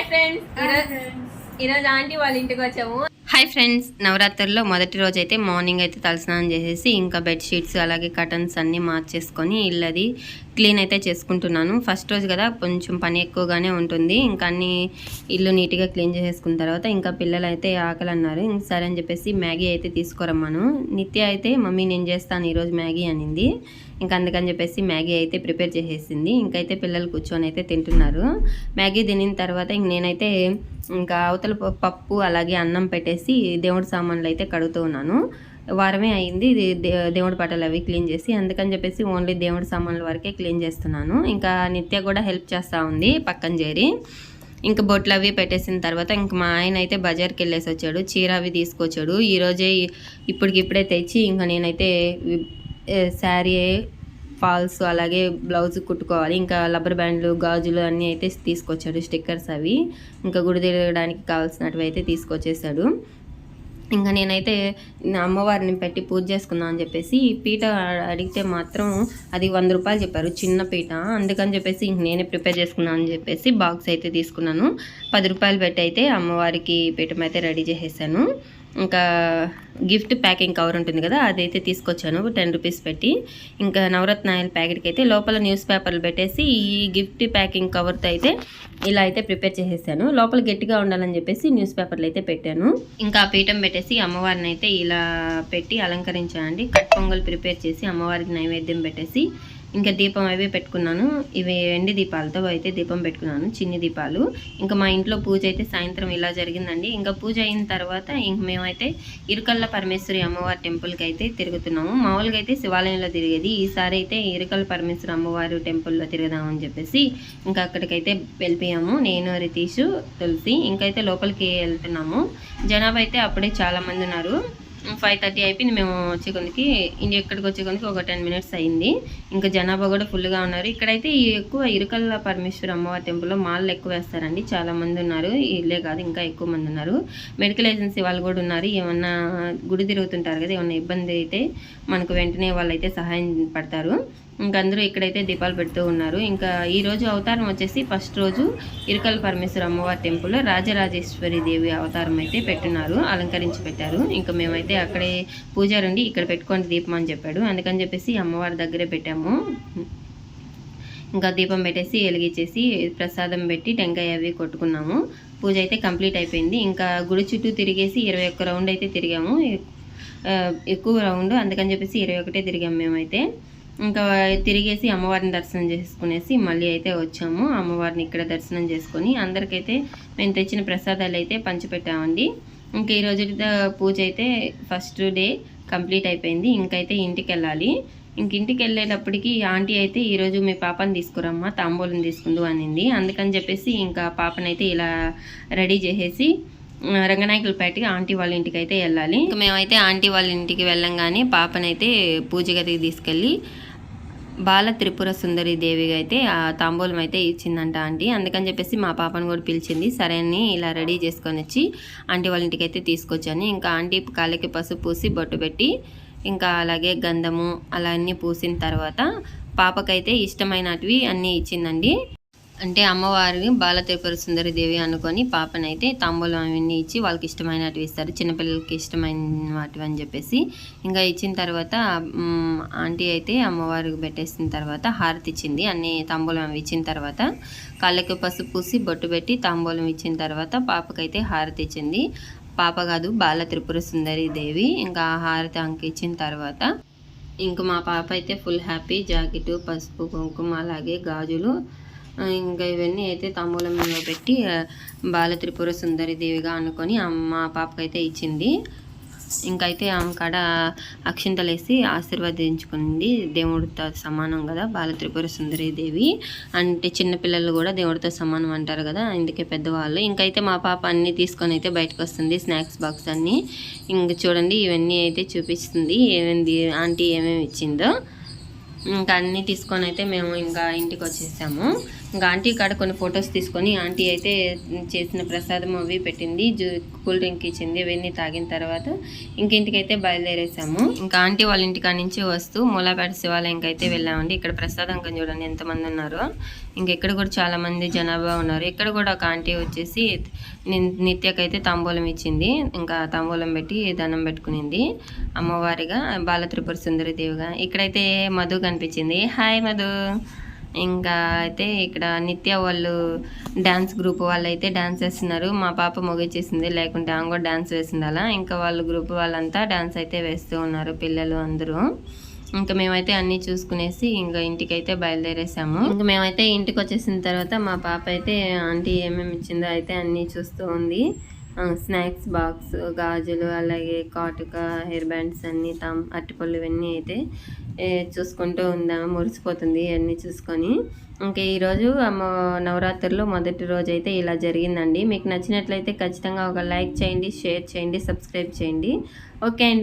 Hi friends ఈరోజు aunty వాళ్ళ ఇంటికి వచ్చాము. హాయ్ ఫ్రెండ్స్ నవరాత్రుల్లో మొదటి రోజు అయితే మార్నింగ్ అయితే తలస్నానం చేసేసి ఇంకా బెడ్షీట్స్ అలాగే కటన్స్ అన్నీ మార్చేసుకొని ఇల్లు అది క్లీన్ అయితే చేసుకుంటున్నాను. ఫస్ట్ రోజు కదా కొంచెం పని ఎక్కువగానే ఉంటుంది. ఇంకా అన్ని ఇల్లు నీట్గా క్లీన్ చేసేసుకున్న తర్వాత ఇంకా పిల్లలు అయితే ఆకలి అన్నారు సరే అని చెప్పేసి మ్యాగీ అయితే తీసుకురమ్మాను. నిత్య అయితే మమ్మీ నేను చేస్తాను ఈరోజు మ్యాగీ అనింది. ఇంకా అందుకని చెప్పేసి మ్యాగీ అయితే ప్రిపేర్ చేసేసింది. ఇంకైతే పిల్లలు కూర్చొని అయితే తింటున్నారు. మ్యాగీ తినిన తర్వాత ఇంక నేనైతే ఇంకా అవతల పప్పు అలాగే అన్నం పెట్టేసి దేవుడి సామాన్లు అయితే కడుగుతూ ఉన్నాను. వారమే అయింది ఇది దేవుడి పటాలు అవి క్లీన్ చేసి అందుకని చెప్పేసి ఓన్లీ దేవుడి సామాన్ల వరకే క్లీన్ చేస్తున్నాను. ఇంకా నిత్య కూడా హెల్ప్ చేస్తూ ఉంది పక్కన చేరి. ఇంకా బొట్లు అవి పెట్టేసిన తర్వాత ఇంక మా ఆయన అయితే బజార్కి వెళ్ళేసి వచ్చాడు చీర అవి తీసుకొచ్చాడు. ఈరోజే ఇప్పటికిప్పుడే తెచ్చి ఇంకా నేనైతే శారీ ఫాల్స్ అలాగే బ్లౌజ్ కుట్టుకోవాలి. ఇంకా రబ్బర్ బ్యాండ్లు గాజులు అన్నీ అయితే తీసుకొచ్చాడు. స్టిక్కర్స్ అవి. ఇంకా గుడి తిరగడానికి కావాల్సినవి అయితే తీసుకొచ్చేసాడు. ఇంకా నేనైతే అమ్మవారిని పెట్టి పూజ చేసుకుందాం అని చెప్పేసి ఈ పీట అడిగితే మాత్రం అది వంద రూపాయలు చెప్పారు. చిన్న పీట. అందుకని చెప్పేసి ఇంక నేనే ప్రిపేర్ చేసుకున్నాను అని చెప్పేసి బాక్స్ అయితే తీసుకున్నాను. పది రూపాయలు పెట్టి అయితే అమ్మవారికి పీఠం అయితే రెడీ చేసేసాను. ఇంకా గిఫ్ట్ ప్యాకింగ్ కవర్ ఉంటుంది కదా అదైతే తీసుకొచ్చాను టెన్ రూపీస్ పెట్టి. ఇంకా నవరత్న ఆయిల్ ప్యాకెట్కి అయితే లోపల న్యూస్ పేపర్లు పెట్టేసి ఈ గిఫ్ట్ ప్యాకింగ్ కవర్తో అయితే ఇలా అయితే ప్రిపేర్ చేసేసాను. లోపల గట్టిగా ఉండాలని చెప్పేసి న్యూస్ పేపర్లు అయితే పెట్టాను. ఇంకా పీఠం పెట్టేసి అమ్మవారిని అయితే ఇలా పెట్టి అలంకరించానండి కట్ పొంగల్ ప్రిపేర్ చేసి అమ్మవారికి నైవేద్యం పెట్టేసి ఇంకా దీపం అవి పెట్టుకున్నాను. ఇవి ఎండి దీపాలతో అయితే దీపం పెట్టుకున్నాను చిన్ని దీపాలు. ఇంకా మా ఇంట్లో పూజ అయితే సాయంత్రం ఇలా జరిగిందండి. ఇంకా పూజ అయిన తర్వాత ఇంక మేమైతే ఇరుకల్ల పరమేశ్వరి అమ్మవారి టెంపుల్కి అయితే తిరుగుతున్నాము. మామూలుగా అయితే శివాలయంలో తిరిగేది. ఈసారి అయితే ఇరుకల్ల పరమేశ్వరి అమ్మవారి టెంపుల్లో తిరుగుదామని చెప్పేసి ఇంకా అక్కడికైతే వెళ్ళిపోయాము. నేను రితీషు తులసి ఇంకైతే లోపలికి వెళ్తున్నాము. జనాభా అయితే అప్పుడే చాలామంది ఉన్నారు. ఫైవ్ థర్టీ అయిపోయింది. మేము వచ్చే కొద్దికి ఇంటి ఎక్కడికి వచ్చే కొద్దికి ఒక టెన్ మినిట్స్ అయింది. ఇంకా జనాభా కూడా ఫుల్గా ఉన్నారు. ఇక్కడైతే ఈ ఎక్కువ ఇరుకల్ల పరమేశ్వర అమ్మవారి టెంపుల్లో మాల్లో ఎక్కువ వేస్తారండి. చాలా మంది ఉన్నారు. ఇల్లే కాదు ఇంకా ఎక్కువ మంది ఉన్నారు. మెడికల్ ఏజెన్సీ వాళ్ళు కూడా ఉన్నారు. ఏమన్నా గుడి తిరుగుతుంటారు కదా ఏమన్నా ఇబ్బంది అయితే మనకు వెంటనే వాళ్ళు అయితే సహాయం పడతారు. ఇంకా అందరూ ఇక్కడైతే దీపాలు పెడుతూ ఉన్నారు. ఇంకా ఈరోజు అవతారం వచ్చేసి ఫస్ట్ రోజు ఇరుకల పరమేశ్వర అమ్మవారి టెంపుల్లో రాజరాజేశ్వరి దేవి అవతారం అయితే పెట్టున్నారు అలంకరించి పెట్టారు. ఇంకా మేమైతే అక్కడే పూజారండి ఇక్కడ పెట్టుకోండి దీపం అని చెప్పాడు. అందుకని చెప్పేసి అమ్మవారి దగ్గరే పెట్టాము. ఇంకా దీపం పెట్టేసి వెలిగించేసి ప్రసాదం పెట్టి టెంకాయ అవి కొట్టుకున్నాము. పూజ అయితే కంప్లీట్ అయిపోయింది. ఇంకా గుడి చుట్టూ తిరిగేసి ఇరవై ఒక్క రౌండ్ అయితే తిరిగాము. ఎక్కువ రౌండ్ అందుకని చెప్పేసి ఇరవై ఒకటే తిరిగాము మేమైతే. ఇంకా తిరిగేసి అమ్మవారిని దర్శనం చేసుకునేసి మళ్ళీ అయితే వచ్చాము. అమ్మవారిని ఇక్కడ దర్శనం చేసుకొని అందరికైతే మేము తెచ్చిన ప్రసాదాలు అయితే పంచిపెట్టామండి. ఇంకా ఈ రోజు పూజ అయితే ఫస్ట్ డే కంప్లీట్ అయిపోయింది. ఇంకైతే ఇంటికి వెళ్ళాలి ఇంక ఇంటికి వెళ్ళేటప్పటికి ఆంటీ అయితే ఈరోజు మీ పాపని తీసుకురమ్మా తాంబూలం తీసుకుందు అనింది. అందుకని చెప్పేసి ఇంకా పాపనైతే ఇలా రెడీ చేసేసి రంగనాయకులపేటకి ఆంటీ వాళ్ళ ఇంటికి అయితే వెళ్ళాలి. ఇంకా మేమైతే ఆంటీ వాళ్ళ ఇంటికి వెళ్ళంగానే పాపనైతే పూజ గదికి తీసుకెళ్ళి బాల త్రిపుర సుందరి దేవిగా అయితే ఆ తాంబూలం అయితే ఇచ్చిందంట ఆంటీ. అందుకని చెప్పేసి మా పాపను కూడా పిలిచింది. సరే అని ఇలా రెడీ చేసుకొని వచ్చి ఆంటీ వాళ్ళ ఇంటికి అయితే తీసుకొచ్చాను. ఇంకా ఆంటీ కాళ్ళకి పసుపు పూసి బొట్టు పెట్టి ఇంకా అలాగే గంధము అలా అన్నీ పూసిన తర్వాత పాపకైతే ఇష్టమైనటివి అన్నీ ఇచ్చిందండి. అంటే అమ్మవారిని బాలత్రిపుర సుందరి దేవి అనుకొని పాపనైతే తాంబూలం అవన్నీ ఇచ్చి వాళ్ళకి ఇష్టమైనటివి ఇస్తారు. చిన్నపిల్లలకి ఇష్టమైన వాటివి అని చెప్పేసి ఇంకా ఇచ్చిన తర్వాత ఆంటీ అయితే అమ్మవారికి పెట్టేసిన తర్వాత హారతి ఇచ్చింది. అన్ని తాంబూలం అవి ఇచ్చిన తర్వాత కాళ్ళకి పసుపు పూసి బొట్టు పెట్టి తాంబూలం ఇచ్చిన తర్వాత పాపకైతే హారతి ఇచ్చింది. పాప కాదు బాల త్రిపుర సుందరి దేవి. ఇంకా హారతి ఆమెకి ఇచ్చిన తర్వాత ఇంక మా పాప అయితే ఫుల్ హ్యాపీ. జాకెట్ పసుపు కుంకుమ అలాగే గాజులు ఇంకా ఇవన్నీ అయితే తాంబూలం మీద పెట్టి బాల త్రిపుర సుందరి దేవిగా అనుకొని మా పాపకైతే ఇచ్చింది. ఇంకైతే ఆమె కాడ అక్షింతలేసి ఆశీర్వదించుకుంది. దేవుడితో సమానం కదా బాల త్రిపుర సుందరి దేవి. అంటే చిన్నపిల్లలు కూడా దేవుడితో సమానం అంటారు కదా అందుకే పెద్దవాళ్ళు. ఇంకైతే మా పాప అన్నీ తీసుకొని అయితే బయటకు వస్తుంది స్నాక్స్ బాక్స్ అన్నీ. ఇంక చూడండి ఇవన్నీ అయితే చూపిస్తుంది ఏమేమి ఆంటీ ఏమేమి ఇచ్చిందో. ఇంకా అన్నీ తీసుకొని అయితే మేము ఇంకా ఇంటికి వచ్చేసాము. ఇంకా ఆంటీ కాడ కొన్ని ఫొటోస్ తీసుకొని ఆంటీ అయితే చేసిన ప్రసాదం అవి పెట్టింది జూ కూల్ డ్రింక్ ఇచ్చింది ఇవన్నీ తాగిన తర్వాత ఇంకింటికైతే బయలుదేరేసాము. ఇంకా ఆంటీ వాళ్ళ ఇంటికాడ నుంచి వస్తూ మూలాపేట శివాలయంకి అయితే వెళ్ళామండి. ఇక్కడ ప్రసాదం kan చూడండి ఎంతమంది ఉన్నారో. ఇంకా ఇక్కడ కూడా చాలామంది జనాభా ఉన్నారు. ఇక్కడ కూడా ఒక ఆంటీ వచ్చేసి నిత్యకైతే తాంబూలం ఇచ్చింది. ఇంకా తాంబూలం పెట్టి దండం పెట్టుకునింది. అమ్మవారిగా బాల త్రిపుర సుందరి దేవిగా. ఇక్కడైతే మధు కనిపించింది. హాయ్ మధు. ఇంకా అయితే ఇక్కడ నిత్య వాళ్ళు డ్యాన్స్ గ్రూప్ వాళ్ళు అయితే డ్యాన్స్ వేస్తున్నారు. మా పాప మొగిచ్చేసింది లేకుంటే ఆమె కూడా డ్యాన్స్ వేసింది అలా ఇంకా వాళ్ళ గ్రూప్ వాళ్ళంతా డ్యాన్స్ అయితే వేస్తూ ఉన్నారు పిల్లలు అందరూ. ఇంకా మేమైతే అన్నీ చూసుకునేసి ఇంకా ఇంటికైతే బయలుదేరేసాము. ఇంకా మేమైతే ఇంటికి వచ్చేసిన తర్వాత మా పాప అయితే ఆంటీ ఏమేమి ఇచ్చిందో అయితే అన్నీ చూస్తూ ఉంది. స్నాక్స్ బాక్స్ గాజులు అలాగే కాటుక హెయిర్ బ్యాండ్స్ అన్నీ తాం అరటిపళ్ళు ఇవన్నీ అయితే చూసుకుంటూ ఉందాము మురిసిపోతుంది అన్నీ చూసుకొని. ఇంకా ఈరోజు అమ్మ నవరాత్రుల్లో మొదటి రోజు అయితే ఇలా జరిగిందండి. మీకు నచ్చినట్లయితే ఖచ్చితంగా ఒక లైక్ చేయండి షేర్ చేయండి సబ్స్క్రైబ్ చేయండి. ఓకే అండి.